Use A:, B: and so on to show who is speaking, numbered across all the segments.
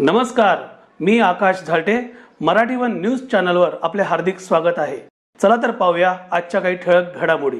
A: नमस्कार मी Akash Zalte. Marathi one news चॅनलवर आपले हार्दिक स्वागत आहे. चला तर पाहूया आजच्या काही ठळक घडामोडी.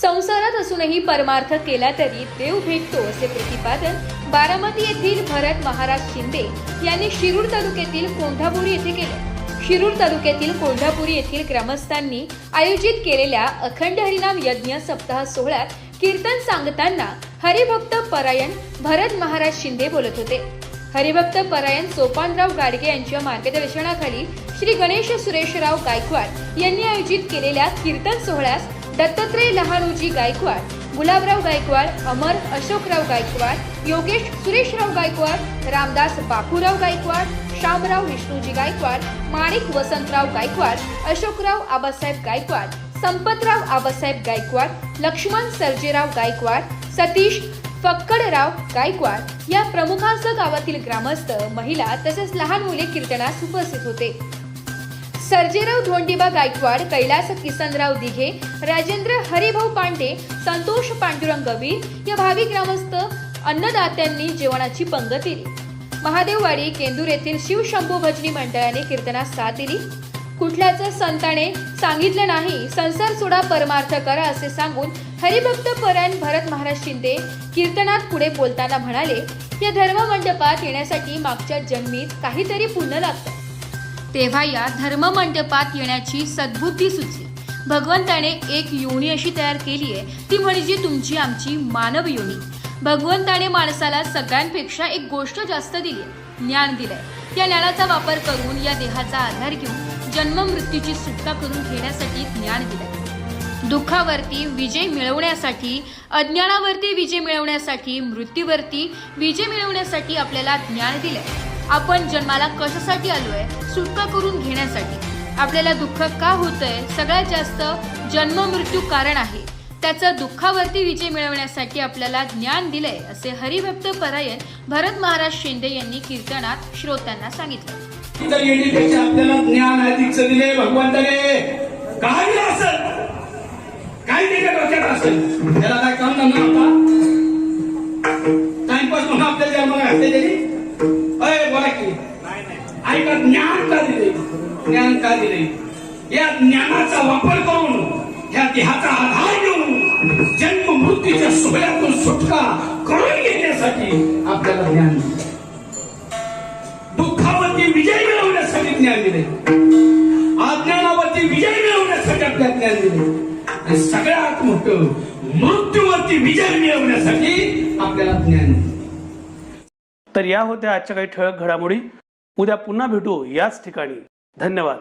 B: संसारात असूनही परमार्थ केला तरी देव भेटतो असे प्रतिपादन बारामती येथील भरत महाराज शिंदे यांनी शिरूर तालुक्यातील कोंढापुरी येथे केले. शिरूर तालुक्यातील कोंढापुरी येथील ग्रामस्थांनी आयोजित केलेल्या अखंड हरिनाम यज्ञ सप्ताह सोहळ्यात कीर्तन सांगताना हरिभक्त परायण भरत महाराज शिंदे बोलत होते. हरिभक्त परायण सोपानराव गाडगे यांच्या मार्गदर्शनाखाली श्री गणेश सुरेशराव गायकवाड यांनी आयोजित केलेल्या कीर्तन सोहळ्यास दत्तात्रय लहानोजी गायकवाड गुलाबराव गायकवाड अमर अशोकराव गायकवाड योगेश सुरेशराव गायकवाड रामदास बापूराव गायकवाड श्यामराव विष्णूजी गायकवाड माणिक वसंतराव गायकवाड अशोकराव आबासाहेब गायकवाड संपतराव आबासाहेब गायकवाड लक्ष्मण सर्जेराव गायकवाड सतीश फक्कडराव गायकवाड या प्रमुखांसह गावातील ग्रामस्थ महिला तसेच लहान मुले कीर्तनास उपस्थित होते. सर्जेराव धोंडीबा गायकवाड कैलास किसनराव दिघे राजेंद्र हरिभाऊ पांडे संतोष पांडुरंग वीर या भावी ग्रामस्थ अन्नदात्यांनी जेवणाची पंगत दिली. महादेववाडी केंदूर येथील शिवशंभू भजनी मंडळाने कीर्तनास साथ दिली. कुठल्याच संताने सांगितलं नाही संसार सोडा परमार्थ करा असे सांगून हरिभक्त परायण भरत महाराज शिंदे कीर्तनात पुढे बोलताना म्हणाले या धर्म मंडपात येण्यासाठी मागच्या जन्मीत काहीतरी पुण्य लागतं. तेव्हा या धर्म मंडपात येण्याची सद्बुद्धी सुचली. भगवंताने एक योनी अशी तयार केली आहे ती म्हणजे तुमची आमची मानव योनी. भगवंताने माणसाला सगळ्यांपेक्षा एक गोष्ट जास्त दिली ज्ञान दिलंय. या ज्ञानाचा वापर करून या देहाचा आधार घेऊन जन्म मृत्यूची सुटका करून घेण्यासाठी ज्ञान दिले दुःखावरती विजय मिळवण्यासाठी अज्ञानावरती विजय मिळवण्यासाठी मृत्यूवरती विजय मिळवण्यासाठी आपल्याला ज्ञान दिले आपण जन्माला कशासाठी आलोय? सुटका करून घेण्यासाठी. आपल्याला दुःख का होतंय? सगळ्यात जास्त जन्म मृत्यू कारण आहे. त्याचं दुःखावरती विजय मिळवण्यासाठी आपल्याला ज्ञान दिलंय असे हरिभक्त परायण भरत महाराज शिंदे यांनी कीर्तनात श्रोत्यांना सांगितलं.
C: इतर येण्यापेक्षा आपल्याला ज्ञान अधिकच दिले भगवंताने. काय दिलं असेल काही त्याच्या डोक्यात असेल त्याला काय काम ना आता? टाइमपास म्हणून आपल्याला जन्माला घातले त्यांनी? अय बोला की. ऐका ज्ञान का दिले ज्ञान का दिले या ज्ञानाचा वापर करून या देहाचा आधार घेऊन जन्म मृत्यूच्या सोहळ्यातून सुटका करून घेण्यासाठी आपल्याला ज्ञान दिले दुःखावरती विजय मिळवण्यासाठी ज्ञान दिले. अज्ञानावरती विजय मिळवण्यासाठी आपल्या ज्ञान दिले. आणि सगळ्यात मोठं मृत्यूवरती विजय मिळवण्यासाठी आपल्याला ज्ञान दिले.
A: तर या होत्या आजच्या काही ठळक घडामोडी. उद्या पुन्हा भेटू याच ठिकाणी. धन्यवाद.